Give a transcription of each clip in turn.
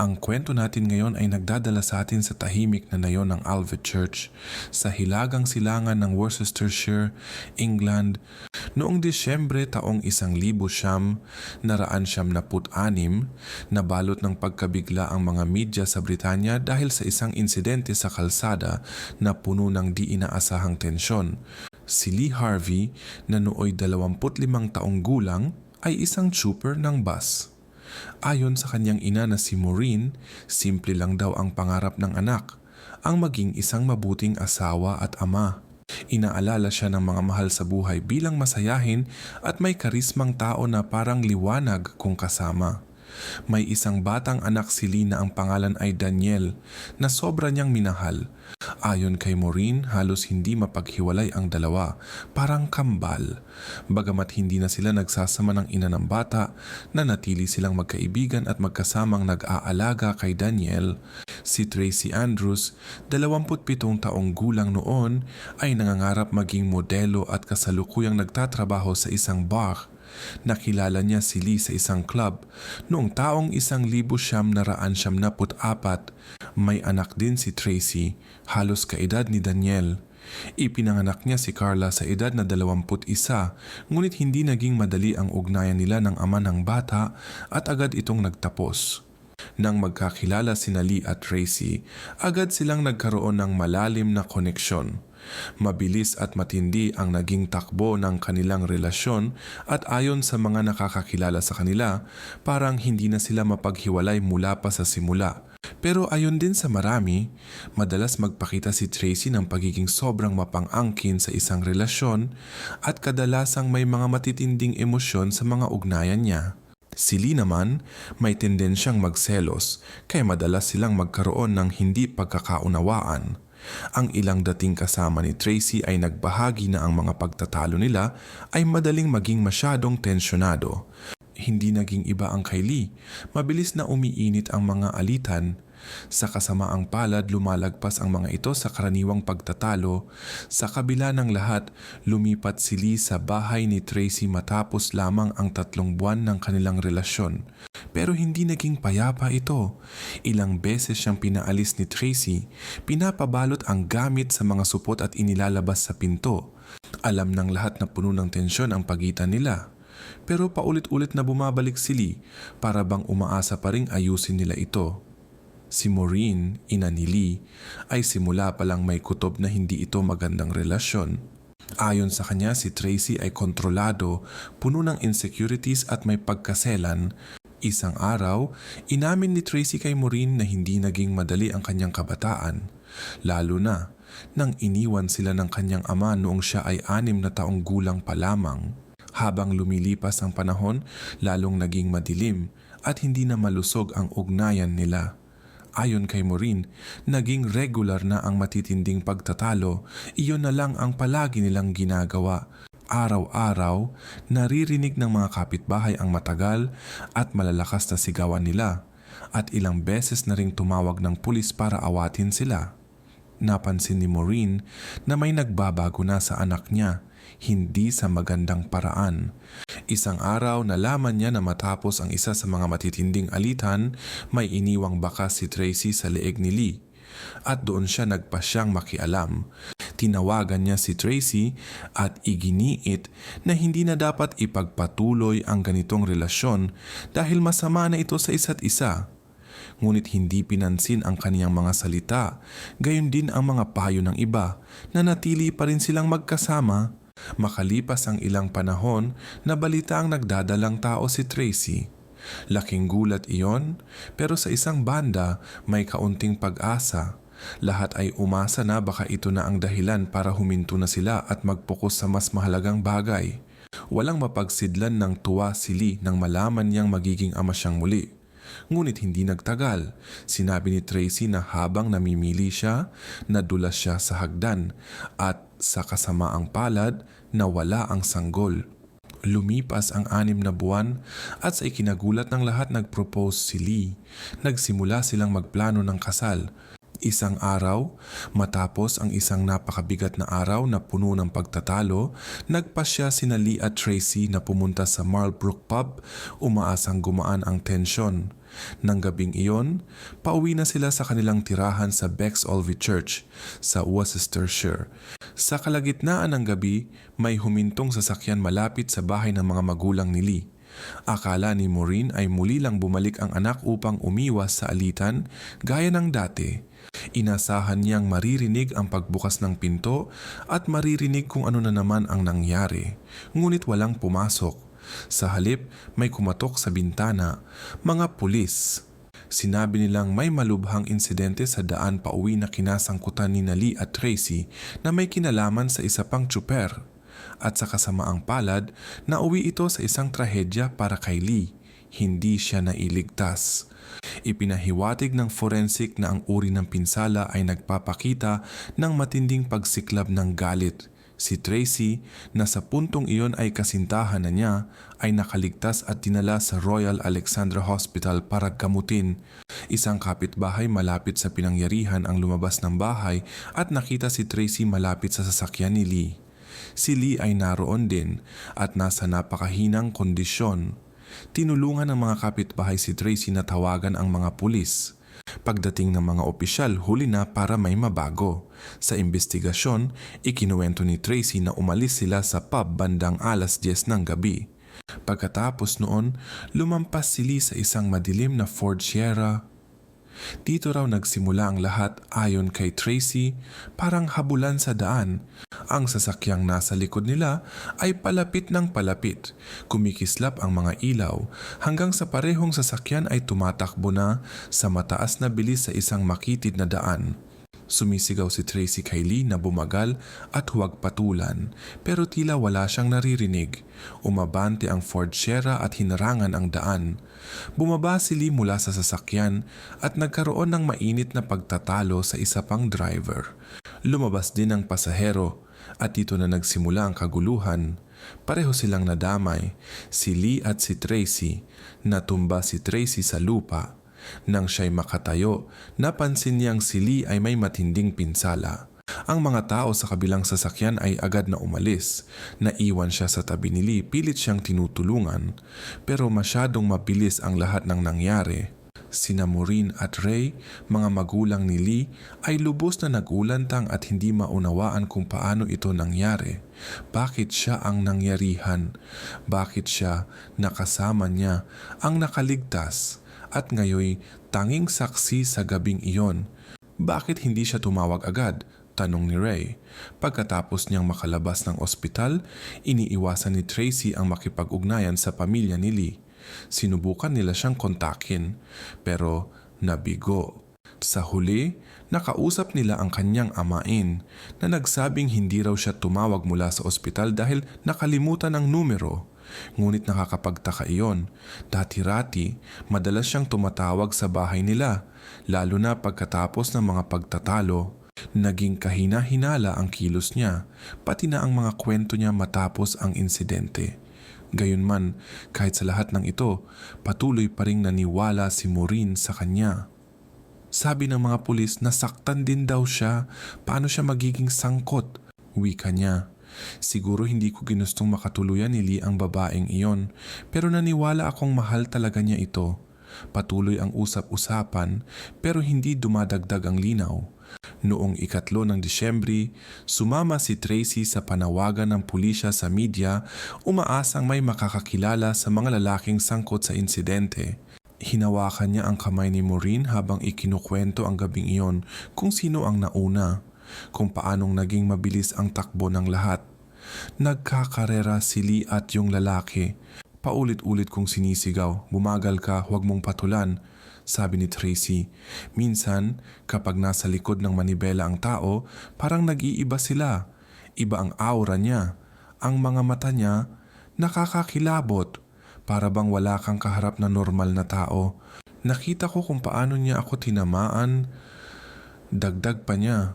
Ang kwento natin ngayon ay nagdadala sa atin sa tahimik na nayon ng Alvet Church sa hilagang silangan ng Worcestershire, England noong Disyembre taong isang libo siyam, naraan siyam na put-anim, nabalot ng pagkabigla ang mga media sa Britanya dahil sa isang insidente sa kalsada na puno ng di inaasahang tensyon. Si Lee Harvey na nooy 25 taong gulang ay isang trooper ng bus. Ayon sa kanyang ina na si Maureen, simple lang daw ang pangarap ng anak, ang maging isang mabuting asawa at ama. Inaalala siya ng mga mahal sa buhay bilang masayahin at may karismang tao na parang liwanag kung kasama. May isang batang anak si Lee na ang pangalan ay Daniel na sobra niyang minahal. Ayon kay Maureen, halos hindi mapaghiwalay ang dalawa, parang kambal. Bagamat hindi na sila nagsasama ng ina ng bata, nanatili silang magkaibigan at magkasamang nag-aalaga kay Daniel. Si Tracy Andrews, 27 taong gulang noon, ay nangangarap maging modelo at kasalukuyang nagtatrabaho sa isang bar. Nakilala niya si Lee sa isang club noong taong isang libo siyam na raan siyam naput apat. May anak din si Tracy, halos kaedad ni Daniel. Ipinanganak niya si Carla sa edad na 21, ngunit hindi naging madali ang ugnayan nila ng ama ng bata at agad itong nagtapos. Nang magkakilala si Lee at Tracy, agad silang nagkaroon ng malalim na koneksyon. Mabilis at matindi ang naging takbo ng kanilang relasyon at ayon sa mga nakakakilala sa kanila, parang hindi na sila mapaghiwalay mula pa sa simula. Pero ayon din sa marami, madalas magpakita si Tracy ng pagiging sobrang mapang-angkin sa isang relasyon at kadalasang may mga matitinding emosyon sa mga ugnayan niya. Si Lee naman may tendensyang magselos kaya madalas silang magkaroon ng hindi pagkakaunawaan. Ang ilang dating kasama ni Tracy ay nagbahagi na ang mga pagtatalo nila ay madaling maging masyadong tensyonado. Hindi naging iba ang kay Lee. Mabilis na umiinit ang mga alitan. Sa kasamaang palad lumalagpas ang mga ito sa karaniwang pagtatalo. Sa kabila ng lahat, lumipat si Lee sa bahay ni Tracy matapos lamang ang tatlong buwan ng kanilang relasyon. Pero hindi naging payapa ito. Ilang beses siyang pinaalis ni Tracy, pinapabalot ang gamit sa mga supot at inilalabas sa pinto. Alam ng lahat na puno ng tensyon ang pagitan nila. Pero paulit-ulit na bumabalik si Lee para bang umaasa pa ring ayusin nila ito. Si Maureen, ina ni Lee, ay simula pa lang may kutob na hindi ito magandang relasyon. Ayon sa kanya, si Tracy ay kontrolado, puno ng insecurities at may pagkaselan. Isang araw, inamin ni Tracy kay Maureen na hindi naging madali ang kanyang kabataan. Lalo na, nang iniwan sila ng kanyang ama noong siya ay anim na taong gulang pa lamang. Habang lumilipas ang panahon, lalong naging madilim at hindi na malusog ang ugnayan nila. Ayon kay Maureen, naging regular na ang matitinding pagtatalo, iyon na lang ang palagi nilang ginagawa. Araw-araw, naririnig ng mga kapitbahay ang matagal at malalakas na sigawan nila at ilang beses na ring tumawag ng pulis para awatin sila. Napansin ni Maureen na may nagbabago na sa anak niya, hindi sa magandang paraan. Isang araw nalaman niya na matapos ang isa sa mga matitinding alitan, may iniwang bakas si Tracy sa leeg ni Lee. At doon siya nagpasyang makialam. Tinawagan niya si Tracy at iginiit na hindi na dapat ipagpatuloy ang ganitong relasyon dahil masama na ito sa isa't isa. Ngunit hindi pinansin ang kaniyang mga salita, gayon din ang mga payo ng iba na natili pa rin silang magkasama Makalipas ang ilang panahon, nabalita ang nagdadalang tao si Tracy. Laking gulat iyon, pero sa isang banda may kaunting pag-asa. Lahat ay umasa na baka ito na ang dahilan para huminto na sila at magpokus sa mas mahalagang bagay. Walang mapagsidlan ng tuwa si Lee nang malaman niyang magiging ama siyang muli. Ngunit hindi nagtagal. Sinabi ni Tracy na habang namimili siya, nadulas siya sa hagdan at sa kasamaang palad, nawala ang sanggol. Lumipas ang anim na buwan at sa ikinagulat ng lahat nag-propose si Lee. Nagsimula silang magplano ng kasal. Isang araw, matapos ang isang napakabigat na araw na puno ng pagtatalo, nagpasya sina Lee at Tracy na pumunta sa Marlbrook Pub, umaasang gumaan ang tensyon. Nang gabing iyon, pauwi na sila sa kanilang tirahan sa Bexolvie Church sa Worcestershire. Sa kalagitnaan ng gabi, may humintong sasakyan malapit sa bahay ng mga magulang ni Lee. Akala ni Maureen ay muli lang bumalik ang anak upang umiwas sa alitan gaya ng dati. Inasahan niyang maririnig ang pagbukas ng pinto at maririnig kung ano na naman ang nangyari. Ngunit walang pumasok. Sa halip, may kumatok sa bintana. Mga pulis. Sinabi nilang may malubhang insidente sa daan pauwi na kinasangkutan ni Lee at Tracy na may kinalaman sa isa pang tsuper. At sa kasamaang palad, nauwi ito sa isang trahedya para kay Lee. Hindi siya nailigtas. Ipinahiwatig ng forensic na ang uri ng pinsala ay nagpapakita ng matinding pagsiklab ng galit. Si Tracy, na sa puntong iyon ay kasintahan na niya, ay nakaligtas at dinala sa Royal Alexandra Hospital para gamutin. Isang kapitbahay malapit sa pinangyarihan ang lumabas ng bahay at nakita si Tracy malapit sa sasakyan ni Lee. Si Lee ay naroon din at nasa napakahinang kondisyon. Tinulungan ng mga kapitbahay si Tracy na tawagan ang mga pulis. Pagdating ng mga opisyal, huli na para may mabago. Sa investigasyon, ikinuwento ni Tracy na umalis sila sa pub bandang alas 10 ng gabi. Pagkatapos noon, lumampas si Lee sa isang madilim na Ford Sierra. Dito raw nagsimula ang lahat ayon kay Tracy, parang habulan sa daan. Ang sasakyang nasa likod nila ay palapit ng palapit. Kumikislap ang mga ilaw hanggang sa parehong sasakyan ay tumatakbo na sa mataas na bilis sa isang makitid na daan. Sumisigaw si Tracy kay Lee na bumagal at huwag patulan pero tila wala siyang naririnig. Umabante ang Ford Sierra at hinarangan ang daan. Bumaba si Lee mula sa sasakyan at nagkaroon ng mainit na pagtatalo sa isa pang driver. Lumabas din ang pasahero at dito na nagsimula ang kaguluhan. Pareho silang nadamay, si Lee at si Tracy. Natumba si Tracy sa lupa. Nang siya'y makatayo, napansin niyang si Lee ay may matinding pinsala. Ang mga tao sa kabilang sasakyan ay agad na umalis. Naiwan siya sa tabi ni Lee, pilit siyang tinutulungan. Pero masyadong mabilis ang lahat ng nangyari. Sina Maureen at Ray, mga magulang ni Lee, ay lubos na nagulantang at hindi maunawaan kung paano ito nangyari. Bakit siya ang nangyarihan? Bakit siya, nakasama niya, ang nakaligtas? At ngayoy, tanging saksi sa gabing iyon. Bakit hindi siya tumawag agad? Tanong ni Ray. Pagkatapos niyang makalabas ng ospital, iniiwasan ni Tracy ang makipag-ugnayan sa pamilya ni Lee. Sinubukan nila siyang kontakin, pero nabigo. Sa huli, nakausap nila ang kanyang amain na nagsabing hindi raw siya tumawag mula sa ospital dahil nakalimutan ang numero. Ngunit nakakapagtaka iyon. Dati-rati, madalas siyang tumatawag sa bahay nila, lalo na pagkatapos ng mga pagtatalo. Naging kahina-hinala ang kilos niya, pati na ang mga kwento niya matapos ang insidente. Gayunman, kahit sa lahat ng ito, patuloy pa rin naniwala si Maureen sa kanya. Sabi ng mga pulis nasaktan din daw siya, paano siya magiging sangkot? Wika niya. Siguro hindi ko ginustong makatuluyan ni Lee ang babaeng iyon, pero naniwala akong mahal talaga niya ito. Patuloy ang usap-usapan pero hindi dumadagdag ang linaw. Noong ikatlo ng Disyembre, sumama si Tracy sa panawagan ng pulisya sa media umaasang may makakakilala sa mga lalaking sangkot sa insidente. Hinawakan niya ang kamay ni Maureen habang ikinukwento ang gabing iyon kung sino ang nauna, kung paanong naging mabilis ang takbo ng lahat. Nagkakarera si Lee at yung lalaki. Paulit-ulit kong sinisigaw, bumagal ka, huwag mong patulan, sabi ni Tracy. Minsan, kapag nasa likod ng manibela ang tao, parang nag-iiba sila. Iba ang aura niya. Ang mga mata niya, nakakakilabot. Para bang wala kang kaharap na normal na tao. Nakita ko kung paano niya ako tinamaan. Dagdag pa niya.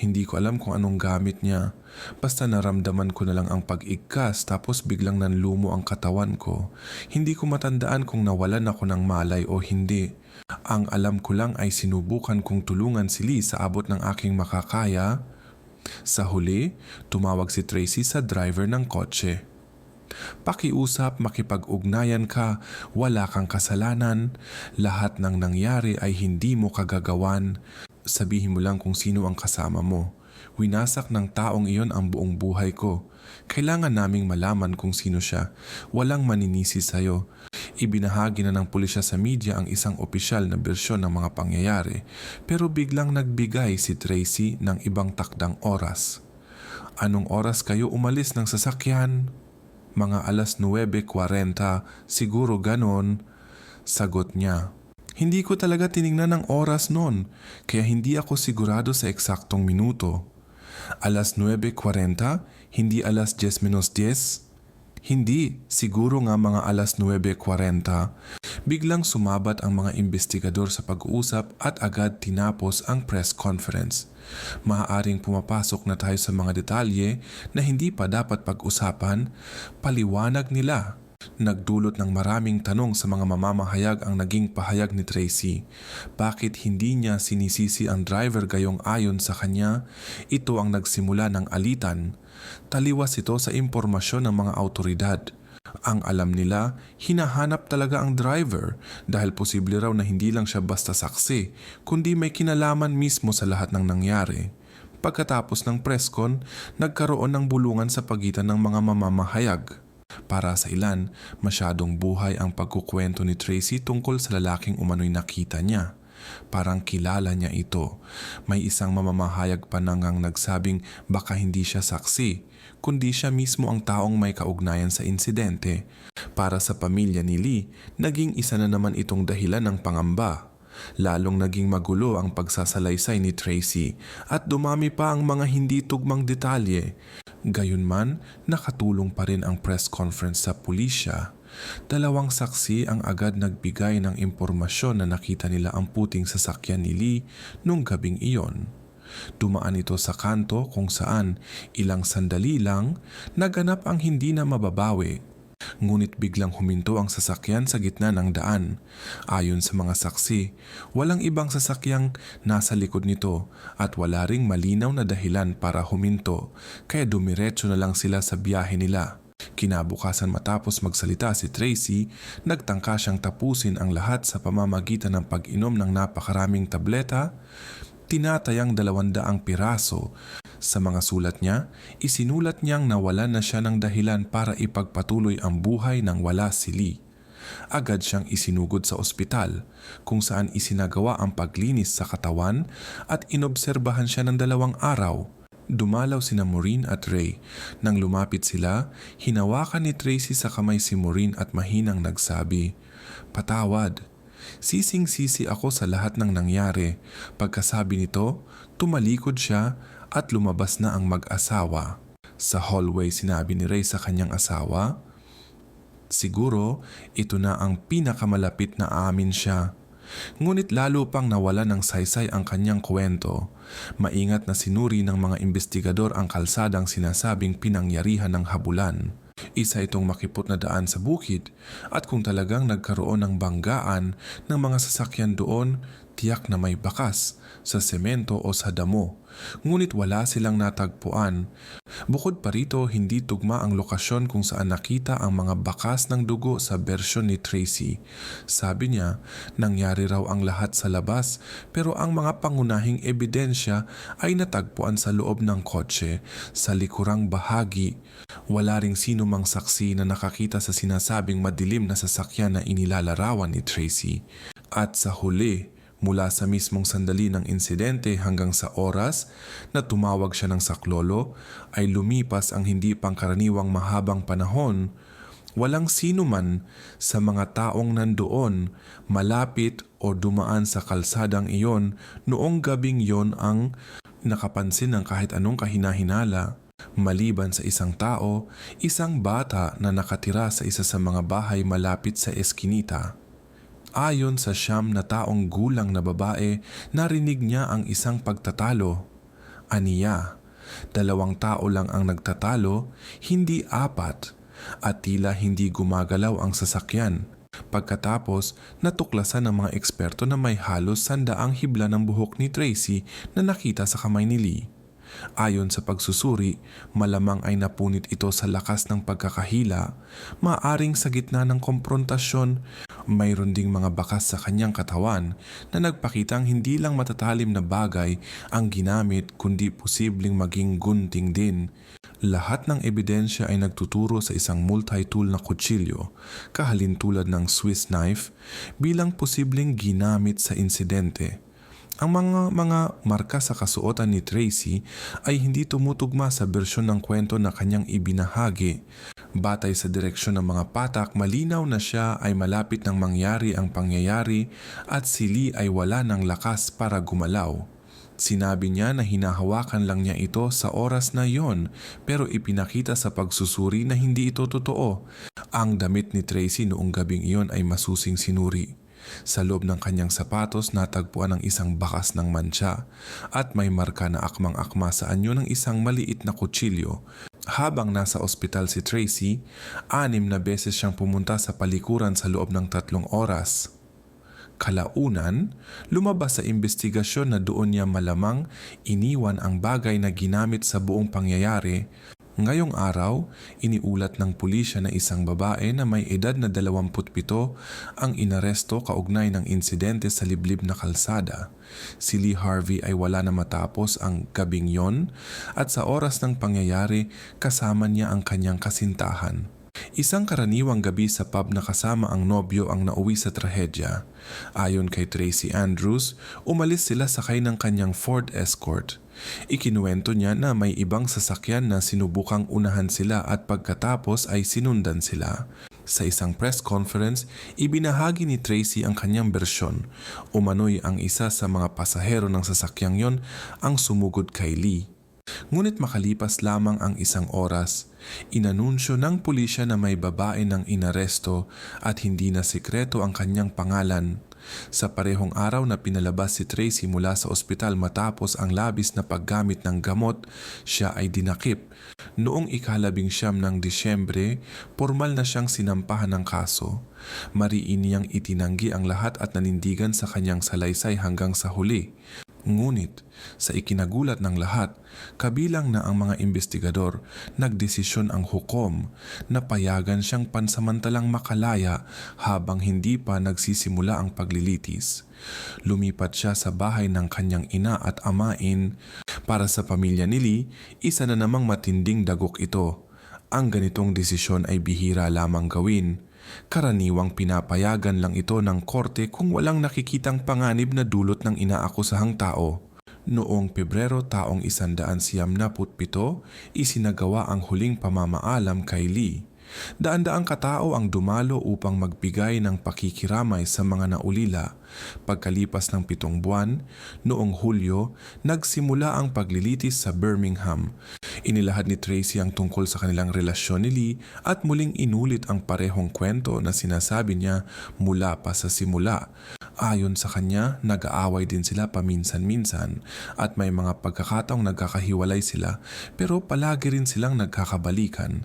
Hindi ko alam kung anong gamit niya. Basta naramdaman ko na lang ang pag-igkas tapos biglang nanlumo ang katawan ko. Hindi ko matandaan kung nawalan ako ng malay o hindi. Ang alam ko lang ay sinubukan kong tulungan si Lee sa abot ng aking makakaya. Sa huli, tumawag si Tracy sa driver ng kotse. Pakiusap, makipag-ugnayan ka, wala kang kasalanan, lahat ng nangyari ay hindi mo kagagawan. Sabihin mo lang kung sino ang kasama mo. Winasak ng taong iyon ang buong buhay ko. Kailangan naming malaman kung sino siya. Walang maninisi sa'yo. Ibinahagi na ng pulisya sa media ang isang opisyal na bersyon ng mga pangyayari pero biglang nagbigay si Tracy ng ibang takdang oras. Anong oras kayo umalis ng sasakyan? Mga alas 9.40, siguro ganon. Sagot niya. Hindi ko talaga tiningnan ng oras noon, kaya hindi ako sigurado sa eksaktong minuto. Alas 9.40, hindi alas 10 menos 10? Hindi, siguro nga mga alas 9.40. Biglang sumabat ang mga investigador sa pag-uusap at agad tinapos ang press conference. Maaaring pumapasok na tayo sa mga detalye na hindi pa dapat pag-usapan, paliwanag nila. Nagdulot ng maraming tanong sa mga mamamahayag ang naging pahayag ni Tracy. Bakit hindi niya sinisisi ang driver gayong ayon sa kanya? Ito ang nagsimula ng alitan. Taliwas ito sa impormasyon ng mga autoridad. Ang alam nila, hinahanap talaga ang driver dahil posible raw na hindi lang siya basta saksi, kundi may kinalaman mismo sa lahat ng nangyari. Pagkatapos ng presscon, nagkaroon ng bulungan sa pagitan ng mga mamamahayag. Para sa ilan, masyadong buhay ang pagkukwento ni Tracy tungkol sa lalaking umano'y nakita niya. Parang kilala niya ito. May isang mamamahayag pa nangang nagsabing baka hindi siya saksi, kundi siya mismo ang taong may kaugnayan sa insidente. Para sa pamilya ni Lee, naging isa na naman itong dahilan ng pangamba. Lalong naging magulo ang pagsasalaysay ni Tracy at dumami pa ang mga hindi tugmang detalye. Gayunman, nakatulong pa rin ang press conference sa pulisya. Dalawang saksi ang agad nagbigay ng impormasyon na nakita nila ang puting sasakyan ni Lee nung gabing iyon. Dumaan ito sa kanto kung saan ilang sandali lang naganap ang hindi na mababawi. Ngunit biglang huminto ang sasakyan sa gitna ng daan. Ayon sa mga saksi, walang ibang sasakyang nasa likod nito at wala ring malinaw na dahilan para huminto kaya dumiretso na lang sila sa biyahe nila. Kinabukasan matapos magsalita si Tracy, nagtangka siyang tapusin ang lahat sa pamamagitan ng pag-inom ng napakaraming tableta, tinatayang dalawandaang piraso. Sa mga sulat niya, isinulat niyang nawalan na siya ng dahilan para ipagpatuloy ang buhay ng wala si Lee. Agad siyang isinugod sa ospital kung saan isinagawa ang paglinis sa katawan at inobserbahan siya ng dalawang araw. Dumalaw sina Maureen at Ray. Nang lumapit sila, hinawakan ni Tracy sa kamay si Maureen at mahinang nagsabi, Patawad, sising-sisi ako sa lahat ng nangyari. Pagkasabi nito, tumalikod siya at lumabas na ang mag-asawa. Sa hallway sinabi ni Ray sa kanyang asawa, Siguro ito na ang pinakamalapit na amin siya. Ngunit lalo pang nawala ng saysay ang kanyang kwento. Maingat na sinuri ng mga investigador ang kalsadang sinasabing pinangyarihan ng habulan. Isa itong makipot na daan sa bukid at kung talagang nagkaroon ng banggaan ng mga sasakyan doon, tiyak na may bakas sa semento o sa damo. Ngunit wala silang natagpuan. Bukod pa rito, hindi tugma ang lokasyon kung saan nakita ang mga bakas ng dugo sa bersyon ni Tracy. Sabi niya, nangyari raw ang lahat sa labas pero ang mga pangunahing ebidensya ay natagpuan sa loob ng kotse, sa likurang bahagi. Wala ring sino mang saksi na nakakita sa sinasabing madilim na sasakyan na inilalarawan ni Tracy. At sa huli, mula sa mismong sandali ng insidente hanggang sa oras na tumawag siya ng saklolo ay lumipas ang hindi pangkaraniwang mahabang panahon. Walang sino man sa mga taong nandoon malapit o dumaan sa kalsadang iyon noong gabing yon ang nakapansin ng kahit anong kahinahinala. Maliban sa isang tao, isang bata na nakatira sa isa sa mga bahay malapit sa eskinita. Ayon sa siyam na taong gulang na babae, narinig niya ang isang pagtatalo. Aniya, dalawang tao lang ang nagtatalo, hindi apat, at tila hindi gumagalaw ang sasakyan. Pagkatapos, natuklasan ng mga eksperto na may halos sandaang hibla ng buhok ni Tracy na nakita sa kamay ni Lee. Ayon sa pagsusuri, malamang ay napunit ito sa lakas ng pagkakahila, maaring sa gitna ng komprontasyon, mayroon ding mga bakas sa kanyang katawan na nagpakitang hindi lang matatalim na bagay ang ginamit kundi posibleng maging gunting din. Lahat ng ebidensya ay nagtuturo sa isang multi-tool na kutsilyo, kahalintulad ng Swiss knife, bilang posibleng ginamit sa insidente. Ang mga mga marka sa kasuotan ni Tracy ay hindi tumutugma sa bersyon ng kwento na kanyang ibinahagi. Batay sa direksyon ng mga patak, malinaw na siya ay malapit ng mangyari ang pangyayari at si Lee ay wala ng lakas para gumalaw. Sinabi niya na hinahawakan lang niya ito sa oras na yon pero ipinakita sa pagsusuri na hindi ito totoo. Ang damit ni Tracy noong gabing iyon ay masusing sinuri. Sa loob ng kanyang sapatos natagpuan ang isang bakas ng mantsa at may marka na akmang-akma sa anyo ng isang maliit na kutsilyo. Habang nasa ospital si Tracy, anim na beses siyang pumunta sa palikuran sa loob ng tatlong oras. Kalaunan, lumabas sa investigasyon na doon niya malamang iniwan ang bagay na ginamit sa buong pangyayari Ngayong araw, iniulat ng pulisya na isang babae na may edad na 27 ang inaresto kaugnay ng insidente sa liblib na kalsada. Si Lee Harvey ay wala na matapos ang gabing yon at sa oras ng pangyayari kasama niya ang kanyang kasintahan. Isang karaniwang gabi sa pub na kasama ang nobyo ang nauwi sa trahedya. Ayon kay Tracy Andrews, umalis sila sakay ng kanyang Ford Escort. Ikinuwento niya na may ibang sasakyan na sinubukang unahan sila at pagkatapos ay sinundan sila. Sa isang press conference, ibinahagi ni Tracy ang kanyang bersyon. Umano'y ang isa sa mga pasahero ng sasakyang yon ang sumugod kay Lee. Ngunit makalipas lamang ang isang oras, inanunsyo ng pulisya na may babae ng inaresto at hindi na sikreto ang kanyang pangalan sa parehong araw na pinalabas si Tracy mula sa ospital matapos ang labis na paggamit ng gamot, siya ay dinakip. Noong ikalabing siyam ng Disyembre, formal na siyang sinampahan ng kaso. Mariin niyang itinanggi ang lahat at nanindigan sa kanyang salaysay hanggang sa huli. Ngunit sa ikinagulat ng lahat, kabilang na ang mga investigador, nagdesisyon ang hukom na payagan siyang pansamantalang makalaya habang hindi pa nagsisimula ang paglilitis. Lumipat siya sa bahay ng kanyang ina at amain. Para sa pamilya ni Lee, isa na namang matinding dagok ito. Ang ganitong desisyon ay bihira lamang gawin Karaniwang pinapayagan lang ito ng korte kung walang nakikitang panganib na dulot ng inaakusahang tao. Noong Pebrero taong 197, isinagawa ang huling pamamaalam kay Lee. Daan-daang katao ang dumalo upang magbigay ng pakikiramay sa mga naulila. Pagkalipas ng pitong buwan, noong Hulyo, nagsimula ang paglilitis sa Birmingham. Inilahad ni Tracy ang tungkol sa kanilang relasyon ni Lee at muling inulit ang parehong kwento na sinasabi niya mula pa sa simula. Ayon sa kanya, nag-aaway din sila paminsan-minsan at may mga pagkakataong nagkakahiwalay sila pero palagi rin silang nagkakabalikan.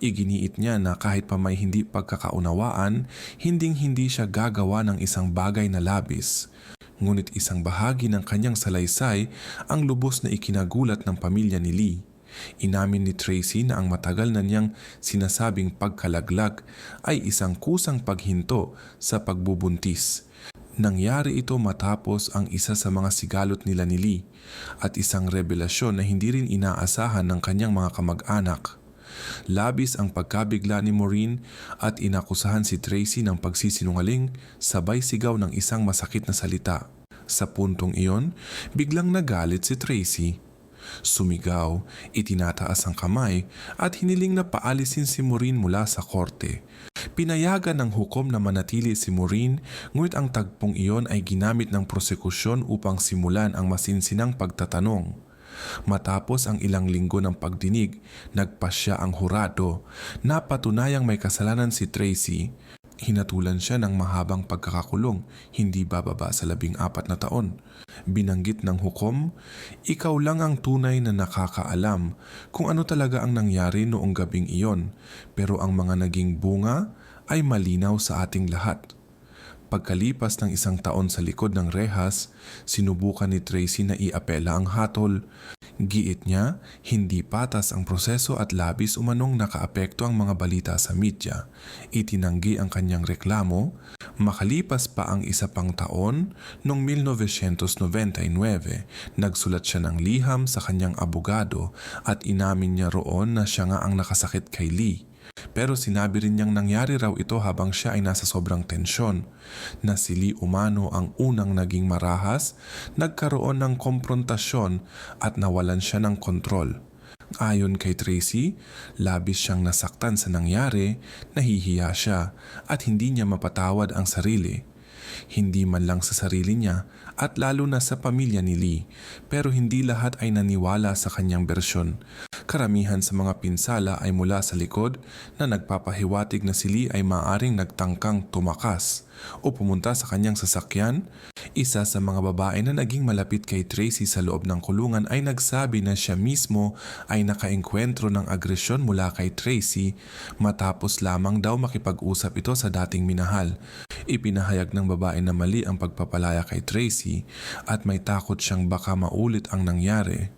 Iginiit niya na kahit pa may hindi pagkakaunawaan, hinding-hindi siya gagawa ng isang bagay na labis. Ngunit isang bahagi ng kanyang salaysay ang lubos na ikinagulat ng pamilya ni Lee. Inamin ni Tracy na ang matagal na niyang sinasabing pagkalaglag ay isang kusang paghinto sa pagbubuntis Nangyari ito matapos ang isa sa mga sigalot nila ni Lee at isang revelasyon na hindi rin inaasahan ng kanyang mga kamag-anak. Labis ang pagkabigla ni Maureen at inakusahan si Tracy ng pagsisinungaling sabay sigaw ng isang masakit na salita. Sa puntong iyon, biglang nagalit si Tracy. Sumigaw, itinataas ang kamay at hiniling na paalisin si Maureen mula sa korte. Pinayagan ng hukom na manatili si Maureen ngunit ang tagpong iyon ay ginamit ng prosekusyon upang simulan ang masinsinang pagtatanong. Matapos ang ilang linggo ng pagdinig, nagpasya ang hurado na patunayang may kasalanan si Tracy. Hinatulan siya ng mahabang pagkakakulong, hindi bababa sa labing apat na taon. Binanggit ng hukom, ikaw lang ang tunay na nakakaalam kung ano talaga ang nangyari noong gabing iyon, pero ang mga naging bunga ay malinaw sa ating lahat. Pagkalipas ng isang taon sa likod ng rehas, sinubukan ni Tracy na iapela ang hatol. Giit niya, hindi patas ang proseso at labis umanong nakaapekto ang mga balita sa media. Itinanggi ang kanyang reklamo, makalipas pa ang isa pang taon, noong 1999, nagsulat siya ng liham sa kanyang abogado at inamin niya roon na siya nga ang nakasakit kay Lee. Pero sinabi rin niyang nangyari raw ito habang siya ay nasa sobrang tensyon, na si Lee Umano ang unang naging marahas, nagkaroon ng komprontasyon at nawalan siya ng kontrol. Ayon kay Tracy, labis siyang nasaktan sa nangyari, nahihiya siya at hindi niya mapatawad ang sarili. Hindi man lang sa sarili niya at lalo na sa pamilya ni Lee, pero hindi lahat ay naniwala sa kanyang bersyon. Karamihan sa mga pinsala ay mula sa likod na nagpapahiwatig na si Lee ay maaring nagtangkang tumakas o pumunta sa kanyang sasakyan. Isa sa mga babae na naging malapit kay Tracy sa loob ng kulungan ay nagsabi na siya mismo ay nakaengkwentro ng agresyon mula kay Tracy matapos lamang daw makipag-usap ito sa dating minahal. Ipinahayag ng babae na mali ang pagpapalaya kay Tracy at may takot siyang baka maulit ang nangyari.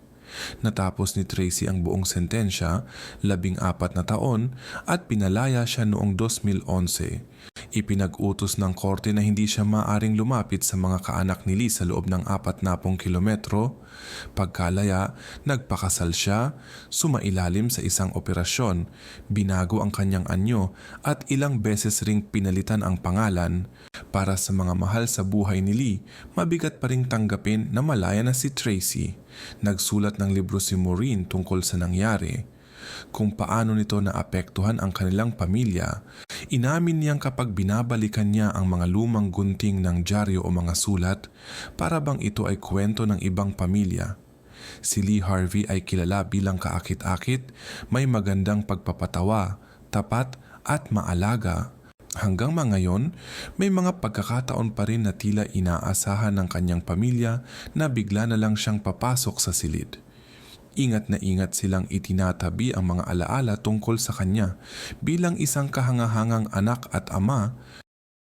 Natapos ni Tracy ang buong sentensya, labing apat na taon, at pinalaya siya noong 2011. Ipinag-utos ng korte na hindi siya maaring lumapit sa mga kaanak ni Lee sa loob ng apat na pong kilometro. Pagkalaya, nagpakasal siya, sumailalim sa isang operasyon, binago ang kanyang anyo at ilang beses ring pinalitan ang pangalan. Para sa mga mahal sa buhay ni Lee, mabigat pa ring tanggapin na malaya na si Tracy. Nagsulat ng libro si Maureen tungkol sa nangyari. Kung paano nito naapektuhan ang kanilang pamilya, inamin niyang kapag binabalikan niya ang mga lumang gunting ng dyaryo o mga sulat, para bang ito ay kwento ng ibang pamilya. Si Lee Harvey ay kilala bilang kaakit-akit, may magandang pagpapatawa, tapat at maalaga. Hanggang mga ngayon, may mga pagkakataon pa rin na tila inaasahan ng kanyang pamilya na bigla na lang siyang papasok sa silid. Ingat na ingat silang itinatabi ang mga alaala tungkol sa kanya bilang isang kahangahangang anak at ama